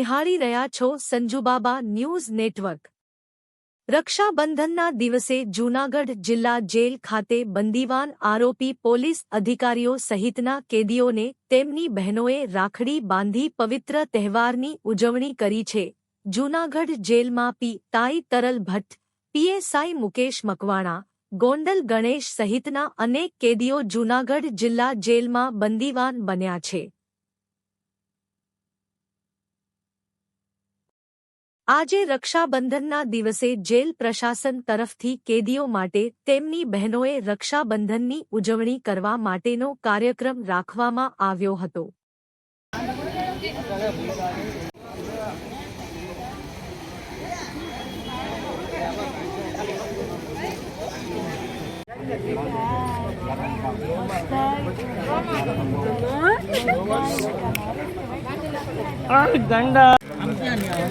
નિહાળી રહ્યા છો સંજુબાબા ન્યૂઝ નેટવર્ક. રક્ષાબંધનના દિવસે જૂનાગઢ જિલ્લા જેલ ખાતે બંદીવાન આરોપી પોલીસ અધિકારીઓ સહિતના કેદીઓને તેમની બહેનોએ રાખડી બાંધી પવિત્ર તહેવારની ઉજવણી કરી છે. જૂનાગઢ જેલમાં પી. તાઈ તરલ ભટ્ટ પીએસઆઈ મુકેશ મકવાણા, ગોંડલ ગણેશ સહિતના અનેક કેદીઓ જૂનાગઢ જિલ્લા જેલમાં બંદીવાન બન્યા છે. આજે રક્ષાબંધનના દિવસે જેલ પ્રશાસન તરફથી કેદીઓ માટે તેમની બહેનોએ રક્ષાબંધનની ઉજવણી કરવા માટેનો કાર્યક્રમ રાખવામાં આવ્યો હતો. ગંડા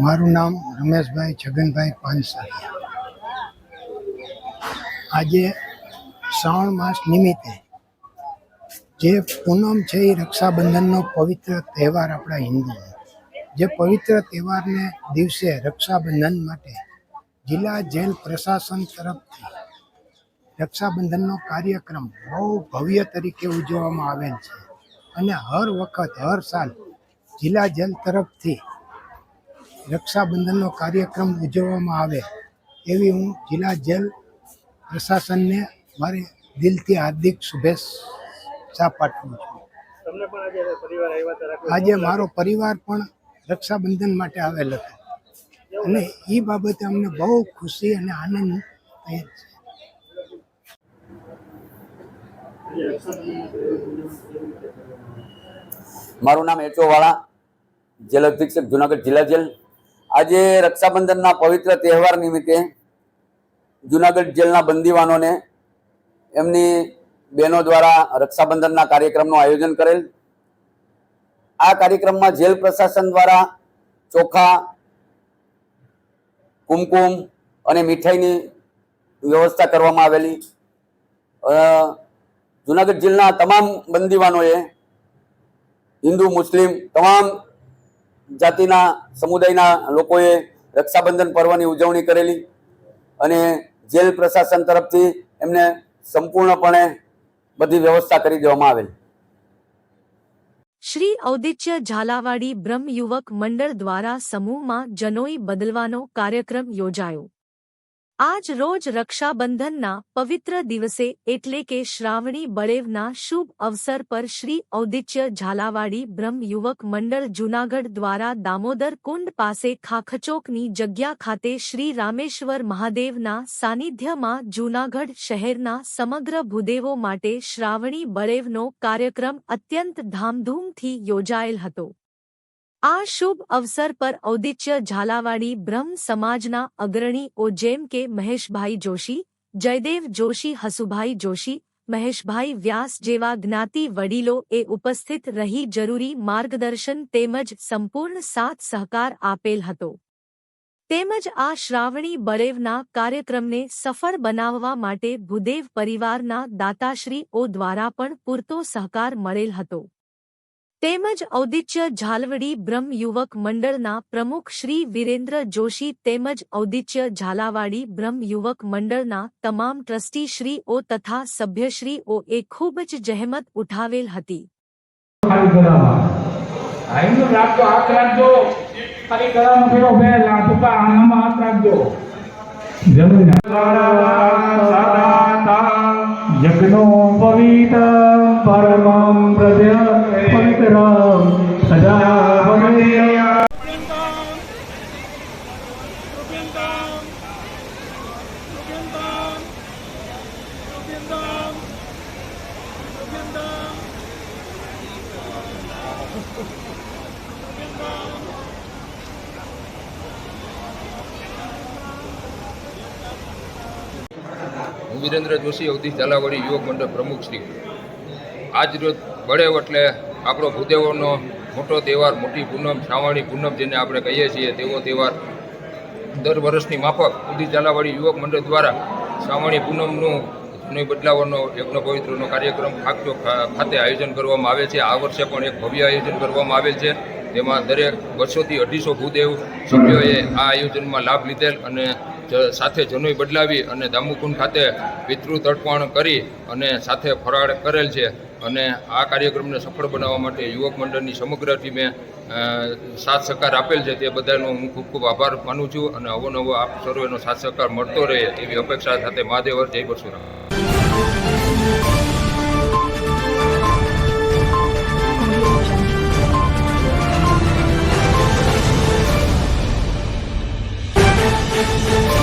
મારું નામ રમેશભાઈ છગનભાઈ પાનસરિયા આજે શ્રાવણ માસ નિમિત્તે જે પૂનમ છે એ રક્ષાબંધનનો પવિત્ર તહેવાર આપણા હિન્દુનો જે પવિત્ર તહેવારને દિવસે રક્ષાબંધન માટે જિલ્લા જેલ પ્રશાસન તરફથી રક્ષાબંધનનો કાર્યક્રમ બહુ ભવ્ય તરીકે ઉજવવામાં આવેલ છે. અને હર વખત હર સાલ જિલ્લા જેલ તરફથી રક્ષાબંધનનો કાર્યક્રમ ઉજવવામાં આવે એવી હું જિલ્લા જેલ પ્રશાસનને મારી દિલથી હાર્દિક શુભેચ્છા પાઠવું છું. આજે મારો પરિવાર પણ રક્ષાબંધન માટે આવેલ હતો અને એ બાબતે અમને બહુ ખુશી અને આનંદ થયેલ છે. મારું નામ એચઓ વાળા જેલ અધિક્ષક, જુનાગઢ જિલ્લા જેલ. આજે રક્ષાબંધનના પવિત્ર તહેવાર નિમિત્તે જુનાગઢ જેલના બંદીવાનોને એમની બહેનો દ્વારા રક્ષાબંધનના કાર્યક્રમનું આયોજન કરેલ. આ કાર્યક્રમમાં જેલ પ્રશાસન દ્વારા ચોખા, કુમકુમ અને મીઠાઈની વ્યવસ્થા કરવામાં આવેલી. જુનાગઢ જિલ્લાના તમામ બંદીવાનોએ, હિન્દુ, મુસ્લિમ તમામ જાતિના સમુદાયના લોકોએ રક્ષાબંધન પર્વની ઉજવણી કરેલી અને જેલ પ્રશાસન તરફથી એમને સંપૂર્ણપણે બધી વ્યવસ્થા કરી દેવામાં આવેલી. શ્રી ઔદિત્ય ઝાલાવાડી બ્રહ્મ યુવક મંડળ દ્વારા સમૂહમાં જનોઈ બદલવાનો કાર્યક્રમ યોજાયો. આજ રોજ રક્ષાબંધનના પવિત્ર દિવસે એટલે કે શ્રાવણી બળેવના શુભ અવસર પર શ્રી ઔદિત્ય ઝાલાવાડી બ્રહ્મ યુવક મંડળ જૂનાગઢ દ્વારા દામોદર કુંડ પાસે ખાખચોકની જગ્યા ખાતે શ્રી રામેશ્વર મહાદેવના સાનિધ્યમાં જૂનાગઢ શહેરના સમગ્ર ભૂદેવો માટે શ્રાવણી બળેવનો કાર્યક્રમ અત્યંત ધામધૂમથી યોજાયેલ હતો. આ શુભ અવસર પર ઔદિત્ય ઝાલાવાડી બ્રહ્મ સમાજના અગ્રણીઓ જેમ કે મહેશભાઈ જોશી, જયદેવ જોશી, હસુભાઈ જોશી, મહેશભાઈ વ્યાસ જેવા જ્ઞાતિ વડીલો એ ઉપસ્થિત રહી જરૂરી માર્ગદર્શન તેમજ સંપૂર્ણ સાથ સહકાર આપેલ હતો. તેમજ આ શ્રાવણી બળેવના કાર્યક્રમને સફળ બનાવવા માટે ભૂદેવ પરિવારના દાતાશ્રીઓ દ્વારા પણ પૂરતો સહકાર મળેલ હતો. તેમજ ઔદિત્ય ઝાલવડી બ્રહ્મ યુવક મંડળના પ્રમુખ શ્રી વિરેન્દ્ર જોશી તેમજ ઔદિત્ય ઝાલાવાડી બ્રહ્મ યુવક મંડળના તમામ ટ્રસ્ટીશ્રીઓ તથા સભ્યશ્રીઓએ ખૂબ જ જહેમત ઉઠાવેલ હતી. ખાલી કરાવવા હું વિરેન્દ્ર જોશી અવધી ઝાલાવાડી યુવક મંડળ પ્રમુખ શ્રી. આજ રોજ બળેવ એટલે આપણો ભૂદેવોનો મોટો તહેવાર, મોટી પૂનમ, શ્રાવણી પૂનમ જેને આપણે કહીએ છીએ, તેવો તહેવાર દર વર્ષની માફક અવધી ઝાલાવાડી યુવક મંડળ દ્વારા શ્રાવણી પૂનમનું જૂની બદલાવાનો યજ્ઞ પવિત્રનો કાર્યક્રમ ખાકચો ખાતે આયોજન કરવામાં આવે છે. આ વર્ષે પણ એક ભવ્ય આયોજન કરવામાં આવેલ છે. તેમાં દરેક બસોથી અઢીસો ભૂદેવ સભ્યોએ આ આયોજનમાં લાભ લીધેલ અને સાથે જનોઈ બદલાવી અને દામુકુંડ ખાતે પિતૃ તર્પણ કરી અને સાથે ફરાળ કરેલ છે. અને આ કાર્યક્રમને સફળ બનાવવા માટે યુવક મંડળની સમગ્ર ટીમે સાથ સહકાર આપેલ છે. તે બધાનો હું ખૂબ ખૂબ આભાર માનું છું અને અવનવો આપ સર્વેનો સાથ સહકાર મળતો રહે એવી અપેક્ષા સાથે મહાદેવર જય પરશુરામ Let's go.